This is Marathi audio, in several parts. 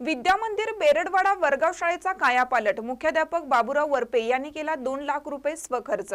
विद्यामंदिर बेरडवाडा वर्गाव शाळेचा कायापालट. मुख्याध्यापक बाबुराव वरपे यांनी केला दोन लाख रुपये स्वखर्च.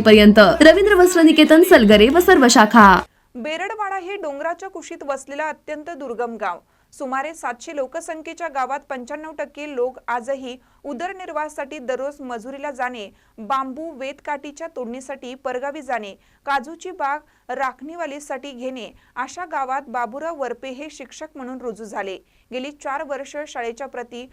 पर्यंत रवींद्र वस्त्र निकेतन सलगरे व सर्व शाखा. बेरडवाडा हे डोंगराच्या कुशीत वसलेला अत्यंत दुर्गम गाव. सुमारे सातशे लोकसंख्येच्या गावात पंच्याण्णव टक्के लोक आजही उदरनिर्वाहासाठी दररोज मजुरीला जाणे बांबू वेतकाठीच्या तोडणीसाठी परगावी जाणे काजूची बाग राखणीवालीसाठी घेणे अशा गावात बाबुराव वरपे हे शिक्षक म्हणून रुजू झाले. गेली चार वर्ष शाळेच्या प्रती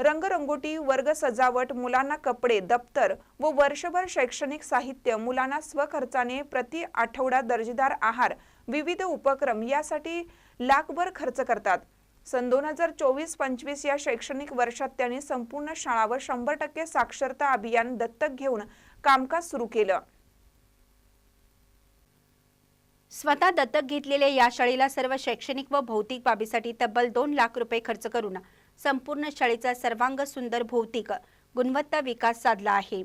रंगरंगोटी वर्ग सजावट मुलांना कपडे दप्तर व वर्षभर शैक्षणिक साहित्य मुलांना स्वखर्चाने प्रति आठवडा दर्जेदार आहार विविध उपक्रम यासाठी लाखभर खर्च करतात. सन दोन हजार चोवीस पंचवीस या शैक्षणिक वर्षात त्यांनी संपूर्ण शाळा व शंभर टक्के साक्षरता अभियान दत्तक घेऊन कामकाज सुरू केलं. स्वतः दत्तक घेतलेल्या या शाळेला सर्व शैक्षणिक व भौतिक बाबीसाठी तब्बल दोन लाख रुपये खर्च करून संपूर्ण शाळेचा सर्वांग सुंदर भौतिक गुणवत्ता विकास साधला आहे.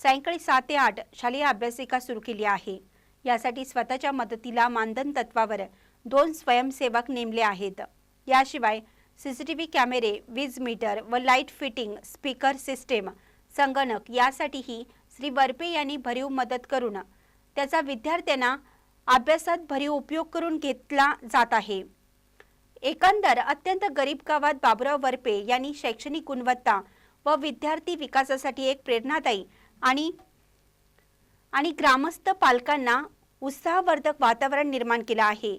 सायंकाळी सात ते आठ शालेय अभ्यासिका सुरू केली आहे. यासाठी स्वतःच्या मदतीला मानधन तत्वावर दोन स्वयंसेवक नेमले आहेत. याशिवाय सीसीटीव्ही कॅमेरे वीज मीटर व लाइट फिटिंग स्पीकर सिस्टेम संगणक यासाठीही श्री बर्पे यांनी भरीव मदत करून त्याचा विद्यार्थ्यांना अभ्यासात भरीव उपयोग करून घेतला जात आहे. एकंदर अत्यंत गरीब गावात बाबुराव वरपे यांनी शैक्षणिक गुणवत्ता व विद्यार्थी विकासासाठी एक प्रेरणादायी आणि आणि ग्रामस्थ पालकांना उत्साहवर्धक वातावरण निर्माण केलं आहे.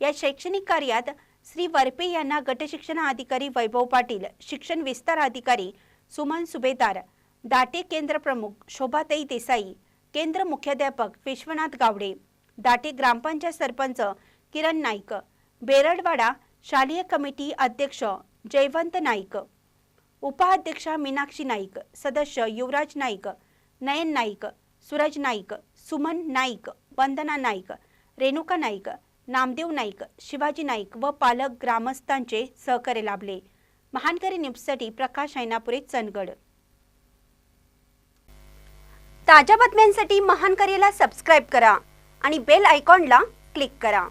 या शैक्षणिक कार्यात श्री वरपे यांना गटशिक्षण अधिकारी वैभव पाटील शिक्षण विस्तार अधिकारी सुमन सुभेदार दाटे केंद्र प्रमुख शोभाताई देसाई केंद्र मुख्याध्यापक विश्वनाथ गावडे दाटे ग्रामपंचायत सरपंच किरण नाईक बेरडवाडा शालेय कमिटी अध्यक्ष जयवंत नाईक उपाध्यक्षा मीनाक्षी नाईक सदस्य युवराज नाईक नयन नाईक सूरज नाईक सुमन नाईक वंदना नाईक रेणुका नाईक नामदेव नाईक शिवाजी नाईक व पालक ग्रामस्थांचे सहकार्य लाभले. महानकरी न्यूजसाठी प्रकाश ऐनापुरे चंदगड. ताज्या बातम्यांसाठी महानकरीला सबस्क्राईब करा आणि बेल आयकॉनला क्लिक करा.